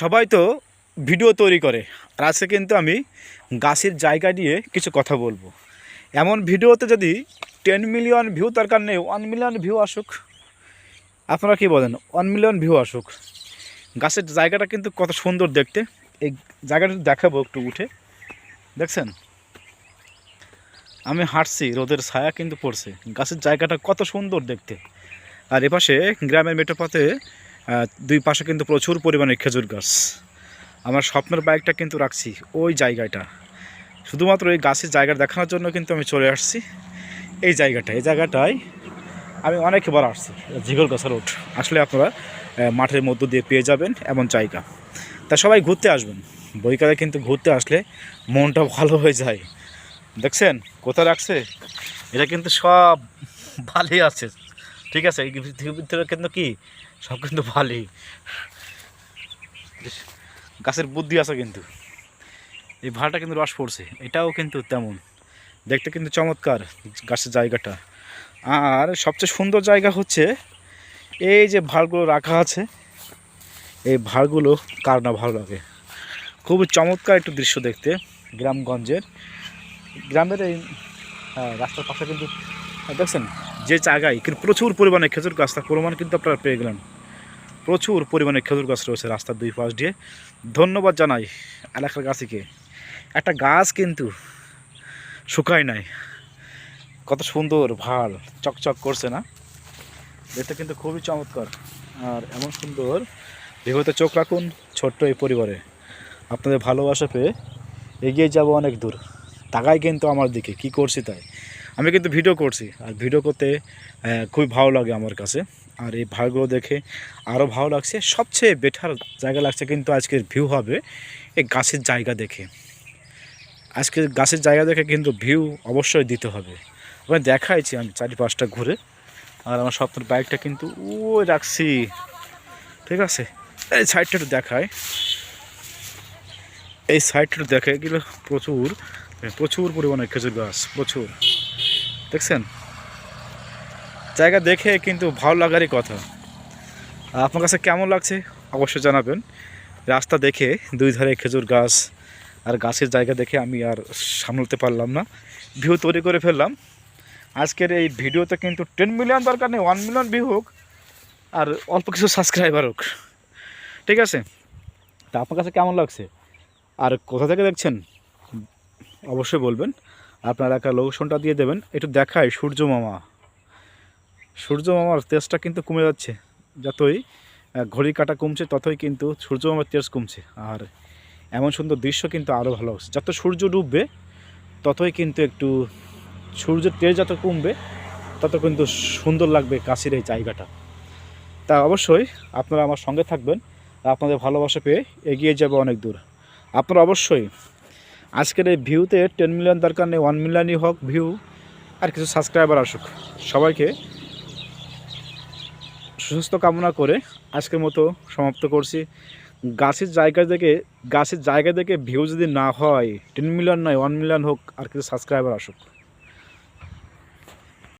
সবাই তো ভিডিও তৈরি করে। আর আজকে কিন্তু আমি গাছের জায়গা নিয়ে কিছু কথা বলব। এমন ভিডিওতে যদি টেন মিলিয়ন ভিউ দরকার নেই ওয়ান মিলিয়ন ভিউ আসুক আপনারা কি বলেন? ওয়ান মিলিয়ন ভিউ আসুক। গাছের জায়গাটা কিন্তু কত সুন্দর দেখতে। এই জায়গাটা দেখাবো একটু উঠে। দেখছেন? আমি হাঁটছি রোদের ছায়া কিন্তু পড়ছে। গাছের জায়গাটা কত সুন্দর দেখতে। আর এপাশে গ্রামের মেটোপাতে আহ, দুই পাশে কিন্তু প্রচুর পরিমাণে খেজুর গাছ। আমার স্বপ্নের বাইকটা কিন্তু রাখছি ওই জায়গাটা। শুধুমাত্র এই গাছের জায়গা দেখানোর জন্য কিন্তু আমি চলে আসছি এই জায়গাটা এই জায়গাটায় আমি অনেকবার আসছি জিগল গাছা রোড। আসলে আপনারা মাঠের মধ্য দিয়ে পেয়ে যাবেন এমন জায়গা। তা সবাই ঘুরতে আসবেন। বইকালে কিন্তু ঘুরতে আসলে মনটা ভালো হয়ে যায়। দেখছেন, কোথায় রাখছে? এটা কিন্তু সব ভালোই আছে। ঠিক আছে এই পৃথিবীর কিন্তু কি? সব কিন্তু ভালোই গাছের বুদ্ধি আছে কিন্তু। এই ভাড়াটা কিন্তু রস পড়ছে এটাও কিন্তু তেমন। দেখতে কিন্তু চমৎকার গাছের জায়গাটা। আর সবচেয়ে সুন্দর জায়গা হচ্ছে এই যে ভাড়গুলো রাখা আছে এই ভাড়গুলো কার না ভালো লাগে খুবই চমৎকার একটু দৃশ্য দেখতে গ্রামগঞ্জের। গ্রামের এই হ্যাঁ, রাস্তার পাশে কিন্তু আহ, দেখছেন? যে জায়গায় কিন্তু প্রচুর পরিমাণে খেজুর গাছ, তার প্রমাণ কিন্তু আপনারা পেয়ে গেলেন। প্রচুর পরিমাণে খেজুর গাছ রয়েছে রাস্তার দুই পাশ দিয়ে। ধন্যবাদ জানাই এলাকার গাছিকে। একটা গাছ কিন্তু শুকায় নাই। কত সুন্দর ভালো চকচক করছে না? দেখতে কিন্তু খুবই চমৎকার আর এমন সুন্দর। বিগত চোখ রাখুন ছোট্ট এই পরিবারে। আপনাদের ভালোবাসা পেয়ে এগিয়ে যাব অনেক দূর। তাকাই কিন্তু আমার দিকে, কি করছি তাই? আমি কিন্তু ভিডিও করছি আর ভিডিও করতে খুবই ভালো লাগে আমার কাছে। আর এই ভাড়গুলো দেখে আরও ভালো লাগছে। সবচেয়ে বেটার জায়গা লাগছে কিন্তু আজকের ভিউ হবে এই গাছের জায়গা দেখে। আজকে গাছের জায়গা দেখে কিন্তু ভিউ অবশ্যই দিতে হবে। আমি দেখাইছি আমি চারিপাশটা ঘুরে। আর আমার স্বপ্নের বাইকটা কিন্তু ওই রাখছি। ঠিক আছে? এই সাইডটা একটু দেখায় এই সাইডটা দেখে এগুলো প্রচুর প্রচুর পরিমাণে খেজুর গাছ, প্রচুর। দেখছেন? জায়গা দেখে কিন্তু ভালো লাগারই কথা। আপনার কাছে কেমন লাগছে? অবশ্যই জানাবেন। রাস্তা দেখে, দুই ধারে খেজুর গাছ আর গাছের জায়গা দেখে আমি আর সামলাতে পারলাম না। ভিউ তৈরি করে ফেললাম। আজকের এই ভিডিওতে কিন্তু টেন মিলিয়ন দরকার নেই ওয়ান মিলিয়ন ভিউ হোক আর অল্প কিছু সাবস্ক্রাইবার হোক। ঠিক আছে? তা আপনার কাছে কেমন লাগছে? আর কোথা থেকে দেখছেন? অবশ্যই বলবেন। আপনার এলাকার লোকেশনটা দিয়ে দেবেন। একটু দেখায় সূর্য মামা। সূর্য মামার তেজটা কিন্তু কমে যাচ্ছে। যতই ঘড়ি কাটা কমছে, ততই কিন্তু সূর্য মামার তেজ কমছে। আর এমন সুন্দর দৃশ্য কিন্তু আরও ভালো হচ্ছে। যত সূর্য ডুববে, ততই কিন্তু একটু সূর্যের তেজ যত কমবে, তত কিন্তু সুন্দর লাগবে কাশির এই জায়গাটা। তা অবশ্যই আপনারা আমার সঙ্গে থাকবেন। আপনাদের ভালোবাসা পেয়ে এগিয়ে যাবে অনেক দূর। আপনারা অবশ্যই আজকের এই ভিউতে টেন মিলিয়ন দরকার নেই ওয়ান মিলিয়নই হোক ভিউ আর কিছু সাবস্ক্রাইবার আসুক। সবাইকে সুস্থ কামনা করে আজকের মতো সমাপ্ত করছি। গাছের জায়গা থেকে গাছের জায়গা থেকে ভিউ যদি না হয় টেন মিলিয়ন নয় ওয়ান মিলিয়ন হোক, আর কিছু সাবস্ক্রাইবার আসুক।